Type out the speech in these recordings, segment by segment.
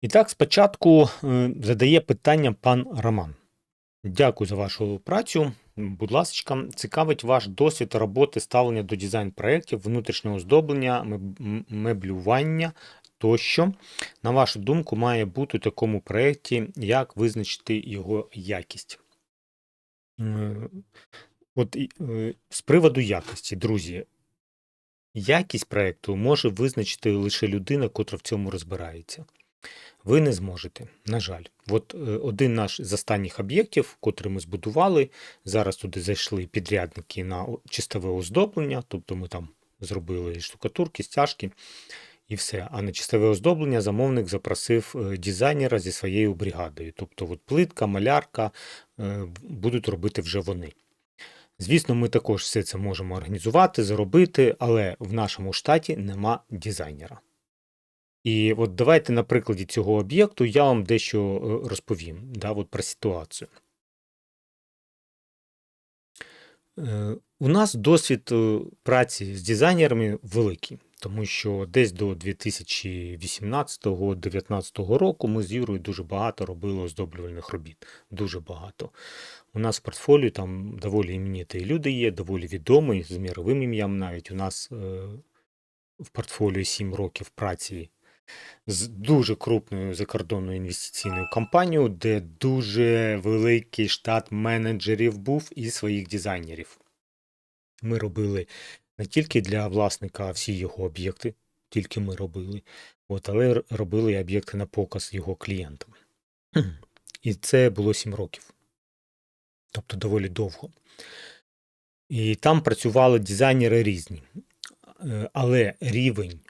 І так, спочатку е, задає питання пан Роман. Дякую за вашу працю. Будь ласка, цікавить ваш досвід роботи ставлення до дизайн-проєктів, внутрішнього оздоблення, меблювання тощо. На вашу думку, має бути у такому проєкті, як визначити його якість. Е, От е, з приводу якості, друзі, якість проєкту може визначити лише людина, котра в цьому розбирається. Ви не зможете, на жаль. От е, один наш з останніх об'єктів, котрий ми збудували, зараз туди зайшли підрядники на чистове оздоблення, тобто ми там зробили штукатурки, стяжки і все. А на чистове оздоблення замовник запросив е, дизайнера зі своєю бригадою. Тобто от плитка, малярка е, будуть робити вже вони. Звісно, ми також все це можемо організувати, зробити, але в нашому штаті нема дизайнера. І от давайте на прикладі цього об'єкту я вам дещо е, розповім да, от про ситуацію. Е, У нас досвід е, праці з дизайнерами великий, тому що десь до 2018-2019 року ми з Юрою дуже багато робили оздоблювальних робіт. Дуже багато. У нас в портфоліо там доволі імениті люди є, доволі відомі, з міровим ім'ям навіть. У нас в портфоліо 7 років праці з дуже крупною закордонною інвестиційною компанією, де дуже великий штат менеджерів був і своїх дизайнерів. Ми робили не тільки для власника всі його об'єкти, тільки ми робили, от, але робили об'єкти на показ його клієнтам. І це було 7 років, тобто доволі довго. І там працювали дизайнери різні. Е, Але рівень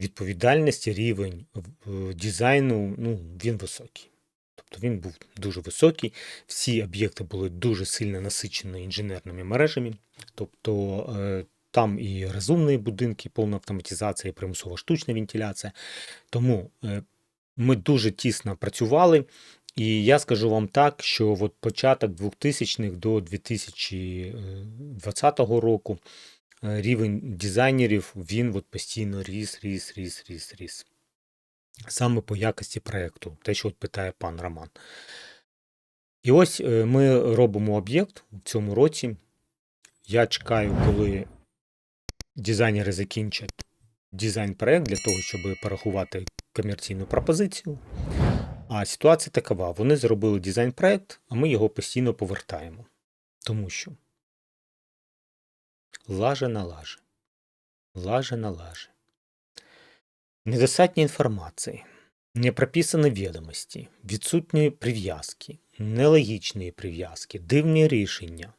відповідальності, рівень е, дизайну, ну, він високий. Тобто він був дуже високий. Всі об'єкти були дуже сильно насичені інженерними мережами. Тобто е, там і розумні будинки, повна автоматизація, і примусова штучна вентиляція. Тому е, ми дуже тісно працювали. І я скажу вам так, що от початок 2000-х до 2020 року рівень дизайнерів він от постійно ріс, ріс, ріс, ріс, ріс. Саме по якості проєкту, те, що от питає пан Роман. І ось е, ми робимо об'єкт в цьому році. Я чекаю, коли дизайнери закінчать дизайн-проект для того, щоб порахувати комерційну пропозицію. А ситуація такова: вони зробили дизайн-проект, а ми його постійно повертаємо. Тому що лаже на лаже, лаже на лаже. Недостатньо інформації, не прописані відомості, відсутні прив'язки, нелогічні прив'язки, дивні рішення.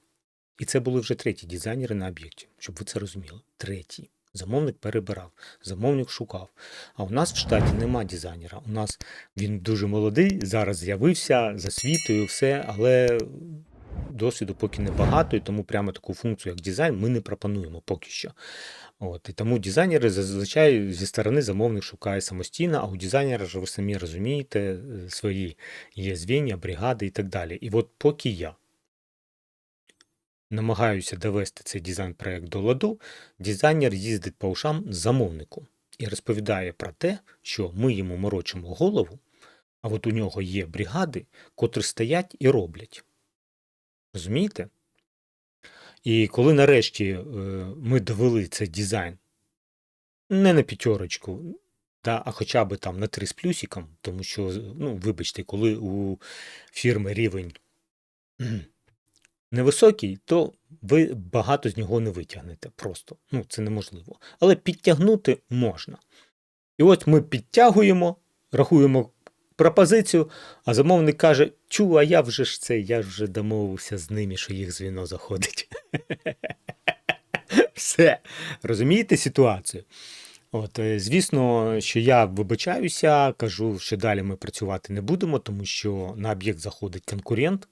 І це були вже треті дизайнери на об'єкті, щоб ви це розуміли. Треті. Замовник перебирав, замовник шукав. А у нас в штаті нема дизайнера. У нас він дуже молодий, зараз з'явився за світою, все, але досвіду поки небагато, і тому прямо таку функцію, як дизайн, ми не пропонуємо поки що. От, і тому дизайнери зазвичай зі сторони замовник шукає самостійно, а у дизайнера ж ви самі розумієте, е, свої є звіння, бригади і так далі. І от поки я намагаюся довести цей дизайн-проект до ладу, дизайнер їздить по ушам замовнику і розповідає про те, що ми йому морочимо голову, а от у нього є бригади, котрі стоять і роблять. Розумієте? І коли нарешті е, ми довели цей дизайн не на п'ятерочку, та, а хоча б там на три з плюсиком, тому що, ну, вибачте, коли у фірми рівень невисокий, то ви багато з нього не витягнете просто. Ну, це неможливо. Але підтягнути можна. І от ми підтягуємо, рахуємо пропозицію, а замовник каже: Чу, а я вже ж це, я вже домовився з ними, що їх звіно заходить. Все. Розумієте ситуацію? От, е, звісно, що я вибачаюся, кажу, що далі ми працювати не будемо, тому що на об'єкт заходить конкурент.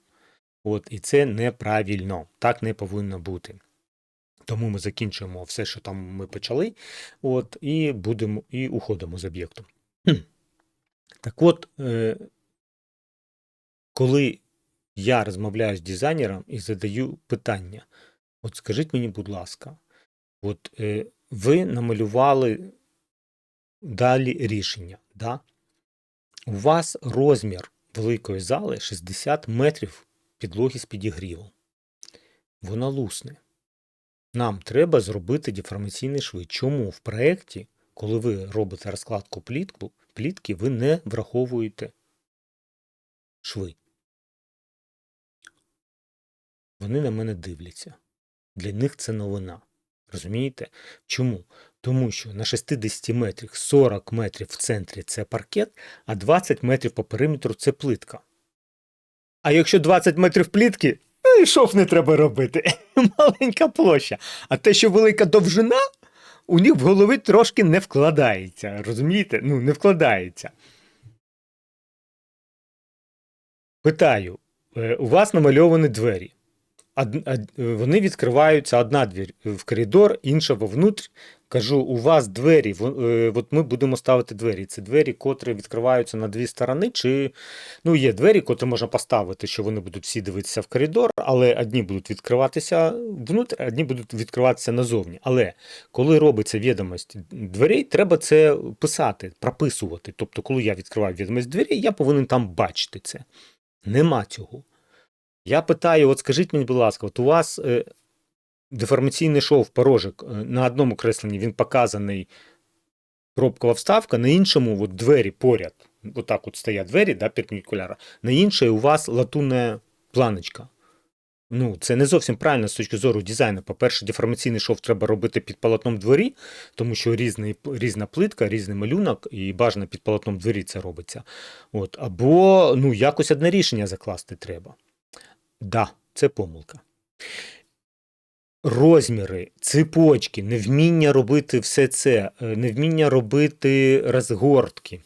От, і це неправильно. Так не повинно бути. Тому ми закінчуємо все, що там ми почали, от, і будемо і уходимо з об'єкту. Так от, е, коли я розмовляю з дизайнером і задаю питання, от скажіть мені, будь ласка, от е, ви намалювали далі рішення, да? У вас розмір великої зали 60 метрів підлоги з підігрівом. Вона лусне. Нам треба зробити деформаційний шви. Чому в проєкті, коли ви робите розкладку плітку, плітки, ви не враховуєте шви? Вони на мене дивляться. Для них це новина. Розумієте? Чому? Тому що на 60 метрах 40 метрів в центрі це паркет, а 20 метрів по периметру це плитка. А якщо 20 метрів плітки, ну і шов не треба робити. Маленька площа. А те, що велика довжина, у них в голови трошки не вкладається. Розумієте? Ну, не вкладається. Питаю: е, у вас намальовані двері. Вони відкриваються одна двір в коридор, інша вовнутрь. Кажу, у вас двері, е, от ми будемо ставити двері. Це двері, котрі відкриваються на дві сторони, чи ну, є двері, котрі можна поставити, що вони будуть всі дивитися в коридор, але одні будуть відкриватися внутрі, одні будуть відкриватися назовні. Але коли робиться відомість дверей, треба це писати, прописувати. Тобто, коли я відкриваю відомість дверей, я повинен там бачити це. Нема цього. Я питаю: от скажіть мені, будь ласка, от у вас е, деформаційний шов порожик е, на одному кресленні він показаний пробкова вставка, на іншому от двері поряд. Отак от стоять двері, да, перпендикуляра. На іншій у вас латунна планочка. Ну, це не зовсім правильно з точки зору дизайну. По-перше, деформаційний шов треба робити під полотном дворі, тому що різний, різна плитка, різний малюнок, і бажано під полотном двері це робиться. От. Або ну, якось одне рішення закласти треба. Да, це помилка. Розміри, цепочки, невміння робити все це, е, невміння робити розгортки.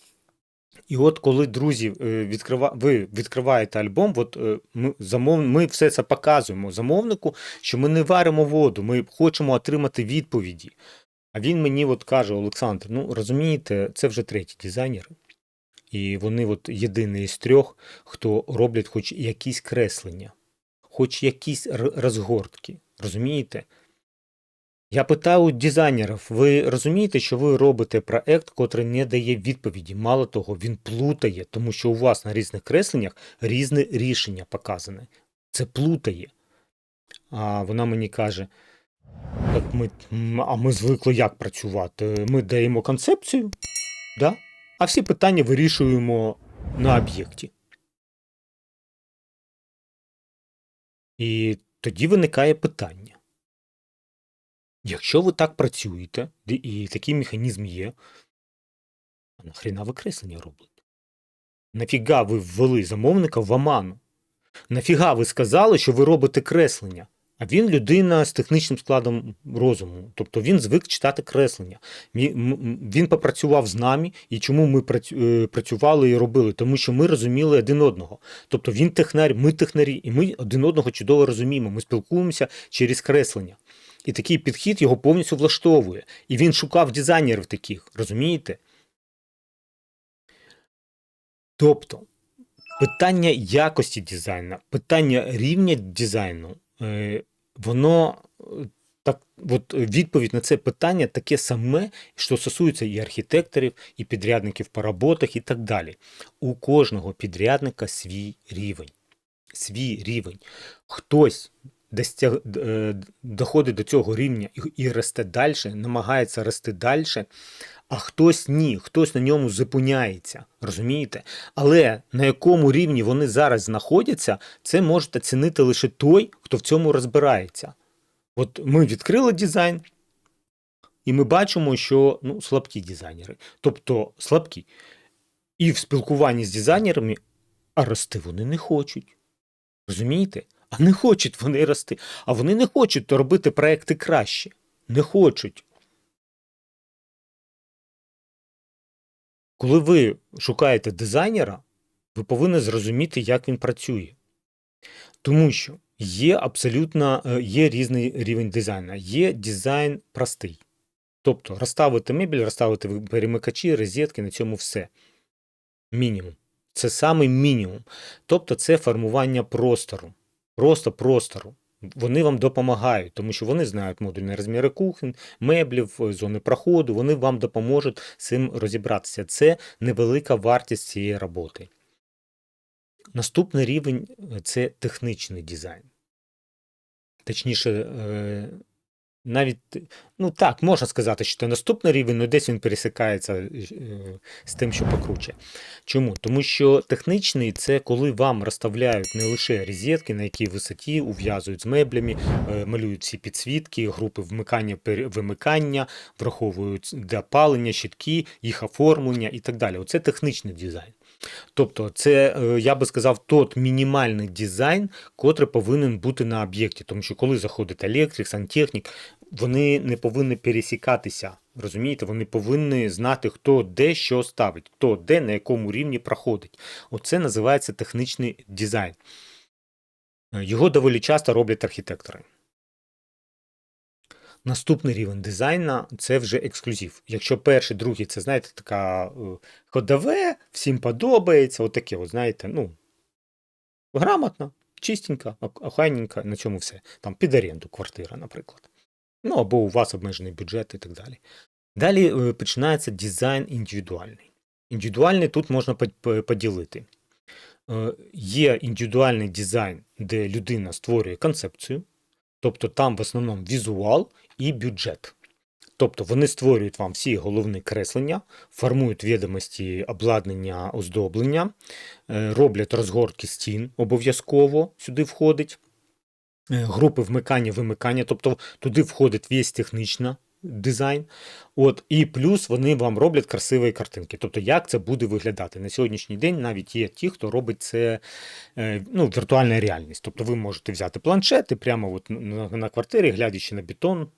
І от коли, друзі, е, відкрива... ви відкриваєте альбом, от е, ми, замов... ми все це показуємо замовнику, що ми не варимо воду, ми хочемо отримати відповіді. А він мені от каже, Олександр, ну розумієте, це вже треті дизайнери. І вони от єдині із трьох, хто роблять хоч якісь креслення, хоч якісь розгортки. Розумієте? Я питаю дизайнерів, ви розумієте, що ви робите проект, котрий не дає відповіді. Мало того, він плутає, тому що у вас на різних кресленнях різне рішення показане. Це плутає. А вона мені каже: так ми, а ми звикли як працювати? Ми даємо концепцію, да? а всі питання вирішуємо на об'єкті. І тоді виникає питання. Якщо ви так працюєте, і такий механізм є, а нахріна ви креслення робите? Нафіга ви ввели замовника в оману? Нафіга ви сказали, що ви робите креслення? А він людина з технічним складом розуму. Тобто він звик читати креслення. Він попрацював з нами, і чому ми е, працювали і робили? Тому що ми розуміли один одного. Тобто він технар, ми технарі, і ми один одного чудово розуміємо. Ми спілкуємося через креслення. І такий підхід його повністю влаштовує. І він шукав дизайнерів таких, розумієте? Тобто, питання якості дизайну, питання рівня дизайну, воно е, так, от відповідь на це питання таке саме, що стосується і архітекторів, і підрядників по роботах, і так далі. У кожного підрядника свій рівень. Свій рівень. Хтось е, доходить до цього рівня і, і росте далі, намагається рости далі, а хтось ні, хтось на ньому зупиняється. Розумієте? Але на якому рівні вони зараз знаходяться, це може оцінити лише той, хто в цьому розбирається. От ми відкрили дизайн, і ми бачимо, що ну, слабкі дизайнери. Тобто слабкі. І в спілкуванні з дизайнерами, а рости вони не хочуть. Розумієте? А не хочуть вони рости. А вони не хочуть робити проекти краще. Не хочуть. Коли ви шукаєте дизайнера, ви повинні зрозуміти, як він працює. Тому що є абсолютно е, є різний рівень дизайну. Є дизайн простий. Тобто розставити мебель, розставити перемикачі, розетки, на цьому все. Мінімум. Це саме мінімум. Тобто це формування простору. Просто простору. Вони вам допомагають, тому що вони знають модульні розміри кухонь, меблів, е, зони проходу. Вони вам допоможуть з цим розібратися. Це невелика вартість цієї роботи. Наступний рівень е, це технічний дизайн. Точніше, е, навіть, ну так, можна сказати, що це наступний рівень, але десь він пересікається е, з тим, що покруче. Чому? Тому що технічний це коли вам розставляють не лише розетки, на якій висоті, ув'язують з меблями, е, малюють всі підсвітки, групи вмикання, вимикання, враховують для палення, щитки, їх оформлення і так далі. Оце технічний дизайн. Тобто, це, е, я би сказав, тот мінімальний дизайн, котрий повинен бути на об'єкті. Тому що коли заходить електрик, сантехнік, вони не повинні пересікатися. Розумієте, вони повинні знати, хто де що ставить, хто де на якому рівні проходить. Оце називається технічний дизайн. Е, Його доволі часто роблять архітектори. Наступний рівень дизайну це вже ексклюзив. Якщо перший, другий, це знаєте, така е, ходове, всім подобається, отаке, от, знаєте, ну, грамотно, чистенько, ох- охайненько, на цьому все. Там під оренду квартира, наприклад. Ну, або у вас обмежений бюджет і так далі. Далі е, починається дизайн індивідуальний. Індивідуальний тут можна по- по- поділити. Е, Є індивідуальний дизайн, де людина створює концепцію, тобто там в основному візуал і бюджет. Тобто вони створюють вам всі головні креслення, формують відомості обладнання, оздоблення, е, роблять розгортки стін обов'язково сюди входить, е, групи вмикання, вимикання, тобто туди входить весь технічний дизайн. От, і плюс вони вам роблять красиві картинки. Тобто, як це буде виглядати. На сьогоднішній день навіть є ті, хто робить це е, ну, віртуальна реальність. Тобто ви можете взяти планшет і прямо от на, квартирі, глядячи на бетон,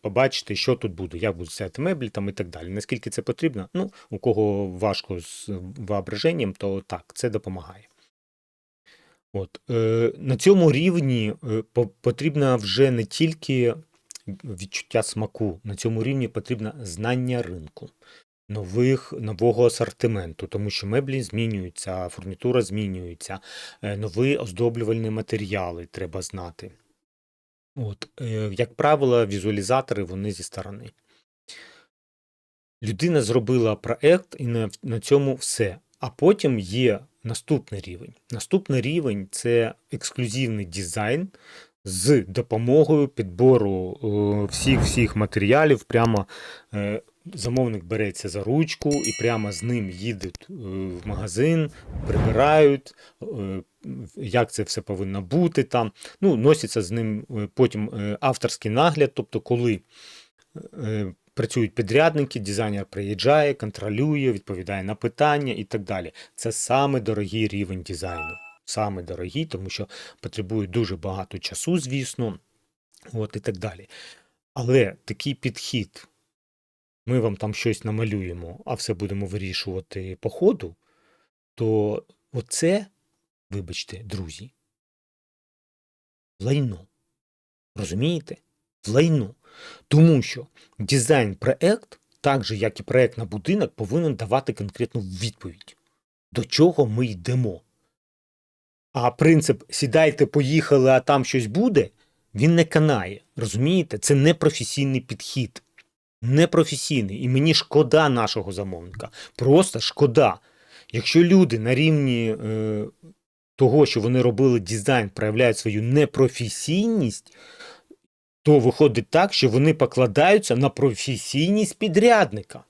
побачити, що тут буде, як будуть стояти меблі там і так далі. Наскільки це потрібно? Ну, у кого важко з воображенням, то так, це допомагає. От, е, на цьому рівні е, по- вже не тільки відчуття смаку, на цьому рівні потрібно знання ринку, нових, нового асортименту, тому що меблі змінюються, фурнітура змінюється, е, нові оздоблювальні матеріали треба знати. От, е, як правило, візуалізатори вони зі сторони. Людина зробила проект і на, на цьому все. А потім є наступний рівень. Наступний рівень це ексклюзивний дизайн з допомогою підбору е, всіх всіх матеріалів. Прямо е, замовник береться за ручку і прямо з ним їдуть е, в магазин, прибирають, як це все повинно бути там. Ну, носиться з ним потім авторський нагляд, тобто, коли працюють підрядники, дизайнер приїжджає, контролює, відповідає на питання і так далі. Це саме дорогий рівень дизайну. Саме дорогий, тому що потребує дуже багато часу, звісно, от і так далі. Але такий підхід, ми вам там щось намалюємо, а все будемо вирішувати по ходу, то оце, вибачте, друзі, лайно. Розумієте? Лайно. Тому що дизайн-проект, так же як і проект на будинок, повинен давати конкретну відповідь, до чого ми йдемо. А принцип сідайте, поїхали, а там щось буде, він не канає. Розумієте? Це не професійний підхід. Непрофесійний. І мені шкода нашого замовника. Просто шкода. Якщо люди на рівні е, того, що вони робили дизайн, проявляють свою непрофесійність, то виходить так, що вони покладаються на професійність підрядника.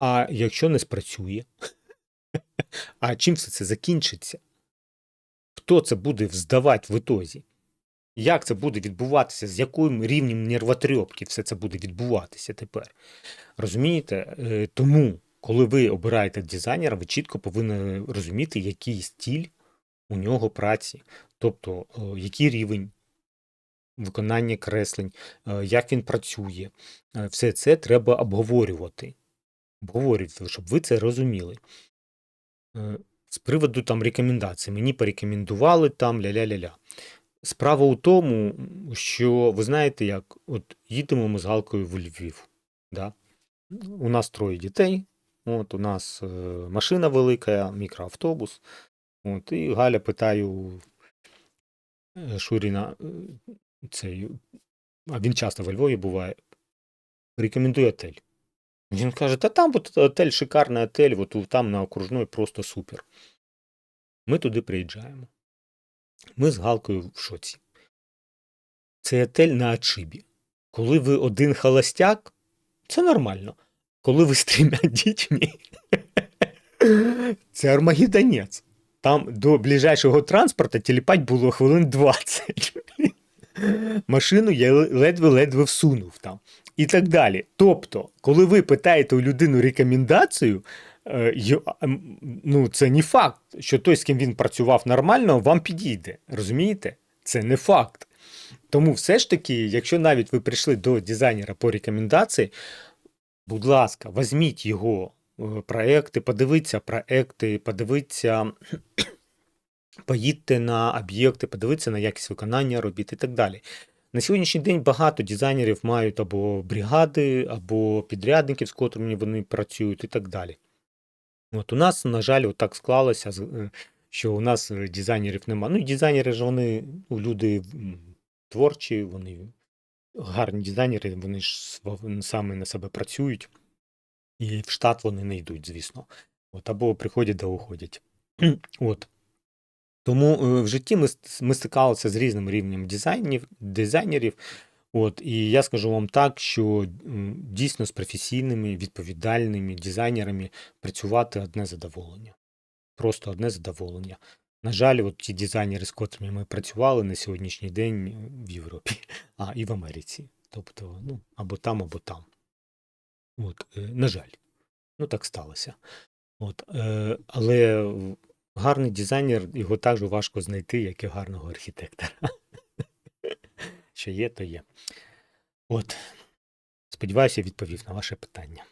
А якщо не спрацює, а чим все це закінчиться? Хто це буде здавати в ітозі? Як це буде відбуватися? З яким рівнем нервотрьопки все це буде відбуватися тепер? Розумієте? Е, Тому, коли ви обираєте дизайнера, ви чітко повинні розуміти, який стиль у нього праці, тобто е, який рівень виконання креслень, е, як він працює. Все це треба обговорювати. Обговорювати, щоб ви це розуміли. Е, З приводу там рекомендацій. Мені порекомендували там ля-ля-ля-ля. Справа у тому, що ви знаєте, як от їдемо ми з Галкою в Львів. Да? У нас троє дітей, от у нас е, машина велика, мікроавтобус. От, і Галя питає у е, Шуріна, е, цей, а він часто во Львові буває, рекомендує отель. Він каже, та там от отель, шикарний отель, от там на окружної просто супер. Ми туди приїжджаємо. Ми з Галкою в шоці. Цей отель на Ачибі. Коли ви один холостяк, це нормально. Коли ви з трьома дітьми, це Армагеддонець. Там до ближайшого транспорту тіліпать було хвилин 20. Машину я ледве-ледве всунув там. І так далі. Тобто, коли ви питаєте у людину рекомендацію, е, ну, це не факт, що той, з ким він працював нормально, вам підійде. Розумієте? Це не факт. Тому все ж таки, якщо навіть ви прийшли до дизайнера по рекомендації, будь ласка, візьміть його е, проекти, подивіться проекти, подивіться, поїдьте на об'єкти, подивіться на якість виконання робіт і так далі. На сьогоднішній день багато дизайнерів мають або бригади, або підрядників, з котрими вони працюють, і так далі. От у нас, на жаль, так склалося, е, що у нас е, дизайнерів немає. Ну, дизайнери ж вони ну, люди творчі, вони гарні дизайнери, вони ж саме на себе працюють, і в штат вони не йдуть, звісно. От, або приходять да уходять. От. Тому е, в житті ми, ми стикалися з різним рівнем дизайнів, дизайнерів. От, і я скажу вам так, що дійсно з професійними, відповідальними дизайнерами працювати одне задоволення. Просто одне задоволення. На жаль, от ті дизайнери, з котрими ми працювали на сьогоднішній день е, в Європі, а і в Америці. Тобто, ну, або там, або там. От, е, на жаль, ну так сталося. От, але гарний дизайнер, його також важко знайти, як і гарного архітектора. Що є, то є. От. Сподіваюся, відповів на ваше питання.